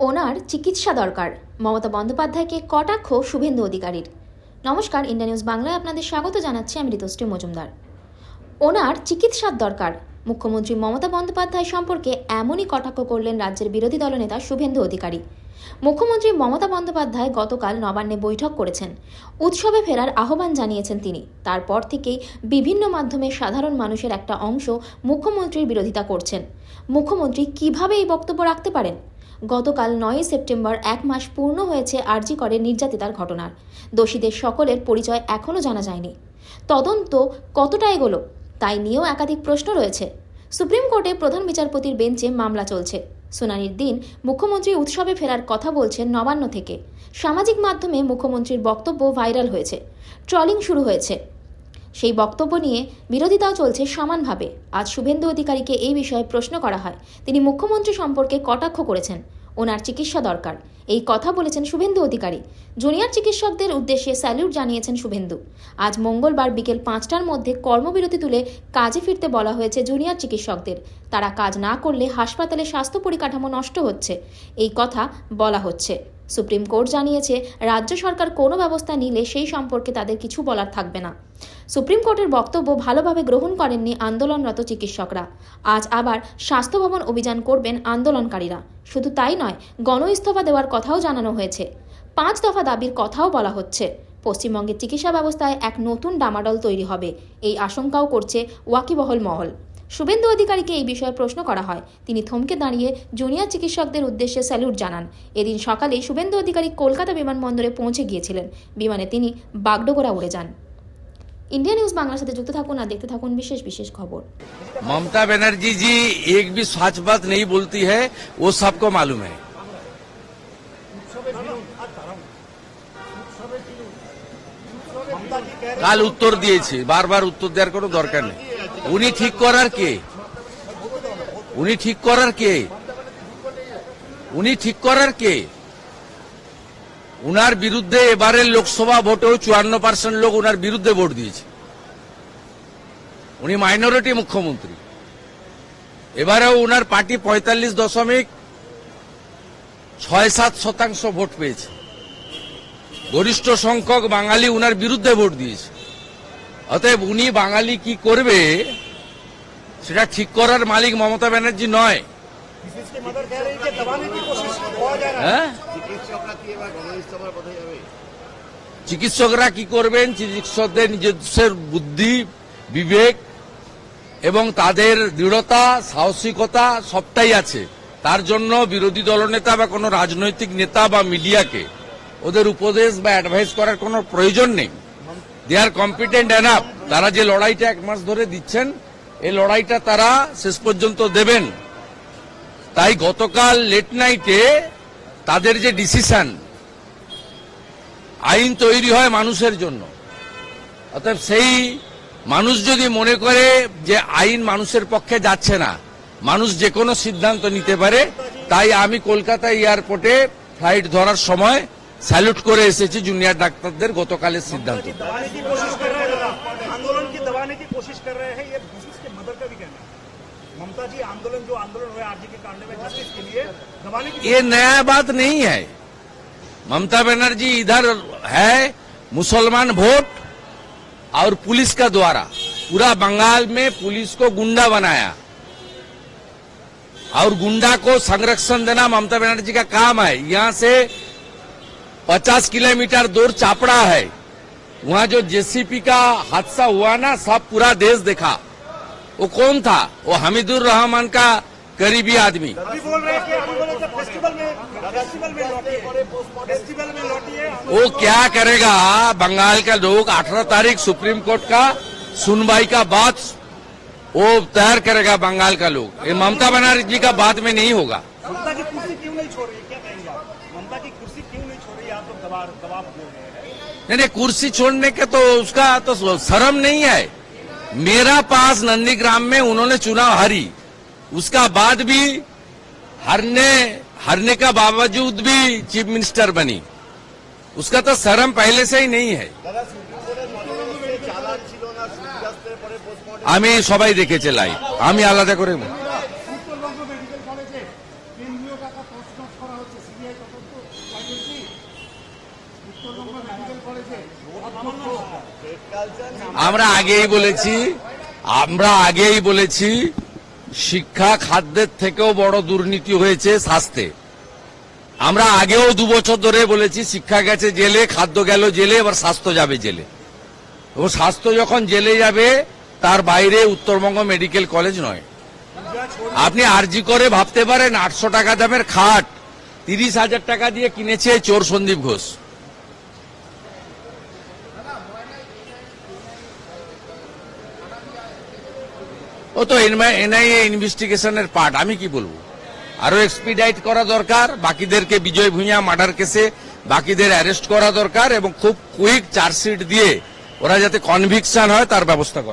ওনার চিকিৎসা দরকার। মমতা বন্দ্যোপাধ্যায়কে কটাক্ষ শুভেন্দু অধিকারীর। নমস্কার, ইন্ডিয়া নিউজ বাংলায় আপনাদের স্বাগত জানাচ্ছি, আমি ঋতুশ্রী মজুমদার। ওনার চিকিৎসার দরকার। মুখ্যমন্ত্রী মমতা বন্দ্যোপাধ্যায় সম্পর্কে এমনই কটাক্ষ করলেন রাজ্যের বিরোধী দলনেতা শুভেন্দু অধিকারী। মুখ্যমন্ত্রী মমতা বন্দ্যোপাধ্যায় গতকাল নবান্নে বৈঠক করেছেন। উৎসবে ফেরার আহ্বান জানিয়েছেন তিনি। তারপর থেকেই বিভিন্ন মাধ্যমে সাধারণ মানুষের একটা অংশ মুখ্যমন্ত্রীর বিরোধিতা করছেন। মুখ্যমন্ত্রী কীভাবে এই বক্তব্য রাখতে পারেন? গতকাল নয়ই সেপ্টেম্বর এক মাস পূর্ণ হয়েছে আরজি করে নির্যাতিতার ঘটনার। দোষীদের সকলের পরিচয় এখনও জানা যায়নি। তদন্ত কতটা এগোলো, তাই নিয়েও একাধিক প্রশ্ন রয়েছে। সুপ্রিম কোর্টে প্রধান বিচারপতির বেঞ্চে মামলা চলছে। শুনানির দিন মুখ্যমন্ত্রী উৎসবে ফেরার কথা বলছেন নবান্ন থেকে। সামাজিক মাধ্যমে মুখ্যমন্ত্রীর বক্তব্য ভাইরাল হয়েছে। ট্রলিং শুরু হয়েছে। সেই বক্তব্য নিয়ে বিরোধিতাও চলছে সমানভাবে। আজ শুভেন্দু অধিকারীকে এই বিষয়ে প্রশ্ন করা হয়। তিনি মুখ্যমন্ত্রী সম্পর্কে কটাক্ষ করেছেন। ওনার চিকিৎসা দরকার। এই কথা বলেছেন শুভেন্দু অধিকারী। জুনিয়র চিকিৎসকদের উদ্দেশ্যে স্যালিউট জানিয়েছেন শুভেন্দু। আজ মঙ্গলবার বিকেল পাঁচটার মধ্যে কর্মবিরতি তুলে কাজে ফিরতে বলা হয়েছে জুনিয়র চিকিৎসকদের। তারা কাজ না করলে হাসপাতালে স্বাস্থ্য পরিকাঠামো নষ্ট হচ্ছে। এই কথা বলা হচ্ছে। সুপ্রিম কোর্ট জানিয়েছে, রাজ্য সরকার কোনো ব্যবস্থা নিলে সেই সম্পর্কে তাদের কিছু বলার থাকবে না। সুপ্রিম কোর্টের বক্তব্য ভালোভাবে গ্রহণ করেননি আন্দোলনরত চিকিৎসকরা। আজ আবার স্বাস্থ্য ভবন অভিযান করবেন আন্দোলনকারীরা। শুধু তাই নয় গণ ইস্তফা দেওয়ার কথাও জানানো হয়েছে। পাঁচ দফা দাবির কথাও বলা হচ্ছে। পশ্চিমবঙ্গের চিকিৎসা ব্যবস্থায় এক নতুন ডামাডল তৈরি হবে। এই আশঙ্কাও করছে ওয়াকিবহল মহল। শুভেন্দু অধিকারীকে এই বিষয়ে প্রশ্ন করা হয় তিনি থমকে দাঁড়িয়ে জুনিয়র চিকিৎসকদের উদ্দেশ্যে স্যালুট জানান এদিন সকালে শুভেন্দু অধিকারী কলকাতা বিমানবন্দরে পৌঁছে গিয়েছিলেন বিমানে তিনি বাগডোগরা উড়ে যান ইন্ডিয়া নিউজ বাংলার সাথে যুক্ত থাকুন আর দেখতে থাকুন বিশেষ বিশেষ খবর ममता बनर्जी जी एक भी सच बात नहीं बोलती है वो सबको मालूम है কাল উত্তর দিয়েছি বারবার উত্তর দেওয়ার কোনো দরকার নেই উনি ঠিক করার কে? উনি ঠিক করার কে? উনি ঠিক করার কে? উনার বিরুদ্ধে এবারের লোকসভা ভোটেও চুয়ান্ন পার্সেন্ট লোক উনার বিরুদ্ধে ভোট দিয়েছে। উনি মাইনরিটি মুখ্যমন্ত্রী। এবারেও উনার পার্টি পঁয়তাল্লিশ দশমিক ছয় সাত শতাংশ ভোট পেয়েছে। গরিষ্ঠ সংখ্যক বাঙালি উনার বিরুদ্ধে ভোট দিয়েছে। অতএব উনি বাঙালি কি করবে, সেটা ঠিক করার মালিক মমতা ব্যানার্জি নয়। হ্যাঁ? চিকিৎসকরা কি করবেন? চিকিৎসকদের নিজস্বের বুদ্ধি, বিবেক, এবং তাদের দৃঢ়তা, সাহসিকতা সবটাই আছে। তার জন্য বিরোধী দলনেতা বা কোনো রাজনৈতিক নেতা বা মিডিয়াকে ওদের উপদেশ বা অ্যাডভাইস করার কোনো প্রয়োজন নেই। দে আর কম্পিটেন্ট এনাফ তারা যে লড়াইটা এক মাস ধরে দিচ্ছেন, এই লড়াইটা তারা শেষ পর্যন্ত দেবেন। তাই গতকাল লেট নাইটে তাদের যে ডিসিশন আইন তৈরি হয় মানুষের জন্য। অতএব সেই মানুষ যদি মনে করে যে আইন মানুষের পক্ষে যাচ্ছে না, মানুষ যে কোনো সিদ্ধান্ত নিতে পারে, তাই আমি কলকাতা এয়ারপোর্টে ফ্লাইট ধরার সময় স্যালুট করে এসেছি জুনিয়র ডাক্তারদের গতকালের সিদ্ধান্ত दबाने की कोशिश कर रहे हैं आंदोलन की दबाने की कोशिश कर रहे हैं ये इसके मदद का भी कहना है ममता जी आंदोलन जो आंदोलन हुआ आरजी के कांड में जस्टिस के लिए दबाने की ये नया बात नहीं है ममता बनर्जी इधर है मुसलमान वोट और पुलिस का द्वारा पूरा बंगाल में पुलिस को गुंडा बनाया और गुंडा को संरक्षण देना ममता बनर्जी का काम है यहाँ से 50 किलोमीटर दूर चापड़ा है। वहाँ जो जेसीपी का हादसा हुआ ना सब पूरा देश देखा। वो कौन था? वो हमीदुर रहमान का करीबी आदमी। वो क्या करेगा? बंगाल का लोग 18 तारीख सुप्रीम कोर्ट का सुनवाई का बात वो तैयार करेगा बंगाल का लोग। ये ममता बनर्जी का बात में नहीं होगा। नहीं नहीं कुर्सी छोड़ने के तो उसका तो शर्म नहीं है मेरा पास नंदीग्राम में उन्होंने चुनाव हारी उसका बाद भी हारने हारने का बावजूद भी चीफ मिनिस्टर बनी उसका तो शर्म पहले से ही नहीं है চালান ছিল না সূর্যাস্তের পরে পোস্টমর্টম আমি সবাই দেখেছে লাইভ আমি আলাদা করে আমরা আগেই বলেছি, আমরা আগেই বলেছি, শিক্ষা খাদ্যের থেকেও বড় দুর্নীতি হয়েছে স্বাস্থ্যে। আমরা আগেও দু বছর ধরে বলেছি, শিক্ষা গেছে জেলে, খাদ্য গেল জেলে, এবার স্বাস্থ্য যাবে জেলে। এবং স্বাস্থ্য যখন জেলে যাবে, তার বাইরে উত্তরবঙ্গ মেডিকেল কলেজ নয়। আপনি আরজি করে ভাবতে পারেন, আটশো টাকা দামের খাট, তিরিশ হাজার টাকা দিয়ে কিনেছে চোর সন্দীপ ঘোষ। ও তো এনআইএ ইনভেস্টিগেশনের পার্ট আমি কি বলব? আরও এক্সপিডাইট করা দরকার, বাকিদেরকে বিজয় ভূঁইয়া মার্ডার কেসে বাকিদের অ্যারেস্ট করা দরকার এবং খুব কুইক চার্জশিট দিয়ে ওরা যাতে কনভিকশন হয়, তার ব্যবস্থা করা